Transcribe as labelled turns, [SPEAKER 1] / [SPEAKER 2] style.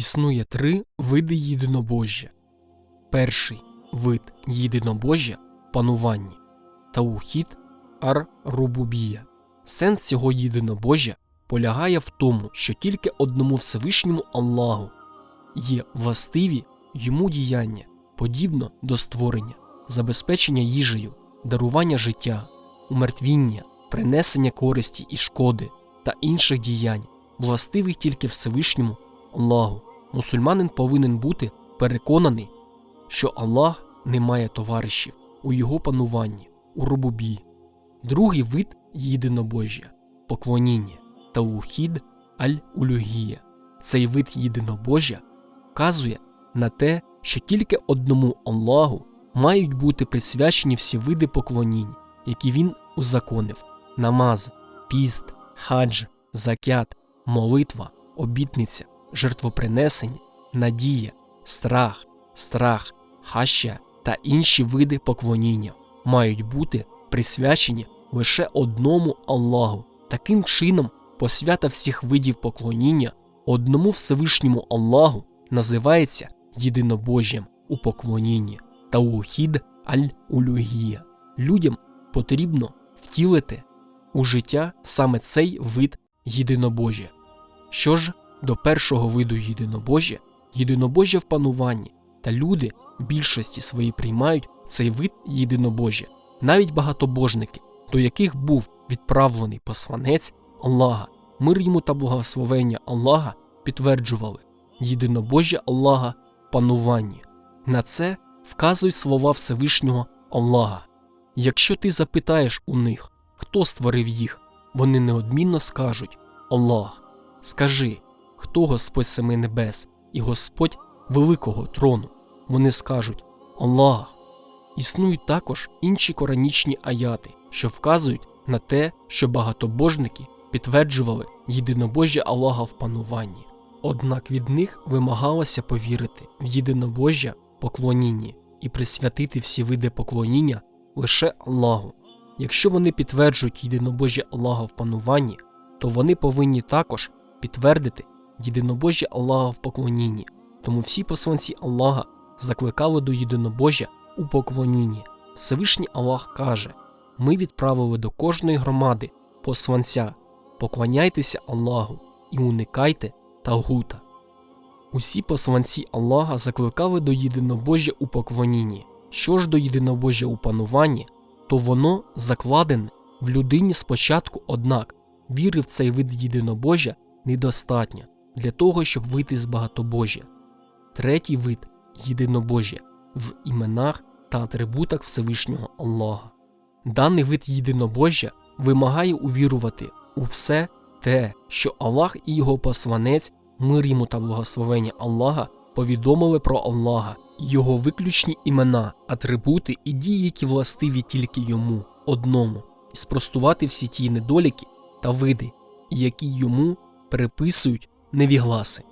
[SPEAKER 1] Існує три види єдинобожжя. Перший вид єдинобожжя пануванні таухід ар-рубубія. Сенс цього єдинобожжя полягає в тому, що тільки одному Всевишньому Аллаху є властиві йому діяння, подібно до створення, забезпечення їжею, дарування життя, умертвіння, принесення користі і шкоди та інших діянь, властивих тільки Всевишньому Аллаху. Мусульманин повинен бути переконаний, що Аллах не має товаришів у його пануванні, у рубубі. Другий вид єдинобожжя поклоніння таухід аль-улюгія. Цей вид єдинобожжя вказує на те, що тільки одному Аллаху мають бути присвячені всі види поклонінь, які він узаконив: намаз, піст, хадж, закят, молитва, обітниця, жертвопринесення, надія, страх, страх, хаща та інші види поклоніння мають бути присвячені лише одному Аллаху. Таким чином, посвята всіх видів поклоніння одному Всевишньому Аллаху називається єдинобожжям у поклонінні таухід аль-улюгія. Людям потрібно втілити у життя саме цей вид єдинобожжя. Що ж до першого виду єдинобожжя, єдинобожжя в пануванні, та люди в більшості своїй приймають цей вид єдинобожжя, навіть багатобожники, до яких був відправлений посланець Аллаха, мир йому та благословення Аллаха підтверджували єдинобожжя Аллаха в пануванні. На це вказують слова Всевишнього Аллаха. Якщо ти запитаєш у них, хто створив їх, вони неодмінно скажуть Аллах. Скажи, хто Господь семи небес і Господь великого трону. Вони скажуть Аллах. Існують також інші коранічні аяти, що вказують на те, що багатобожники підтверджували єдинобожжя Аллаха в пануванні. Однак від них вимагалося повірити в єдинобожжя поклоніння і присвятити всі види поклоніння лише Аллаху. Якщо вони підтверджують єдинобожжя Аллаха в пануванні, то вони повинні також підтвердити єдинобожжя Аллаха в поклонінні. Тому всі посланці Аллаха закликали до єдинобожжя у поклонінні. Всевишній Аллах каже: Ми відправили до кожної громади посланця, поклоняйтеся Аллаху і уникайте Тагута. Усі посланці Аллаха закликали до єдинобожжя у поклонінні. Що ж до єдинобожжя у пануванні, то воно закладене в людині спочатку, однак віри в цей вид єдинобожжя недостатньо для того, щоб вийти з багатобожжя. Третій вид єдинобожжя в іменах та атрибутах Всевишнього Аллаха. Даний вид єдинобожжя вимагає увірувати у все те, що Аллах і його посланець, мир йому та благословення Аллаха повідомили про Аллаха, його виключні імена, атрибути і дії, які властиві тільки йому, одному, і спростувати всі ті недоліки та види, які йому приписують невігласи.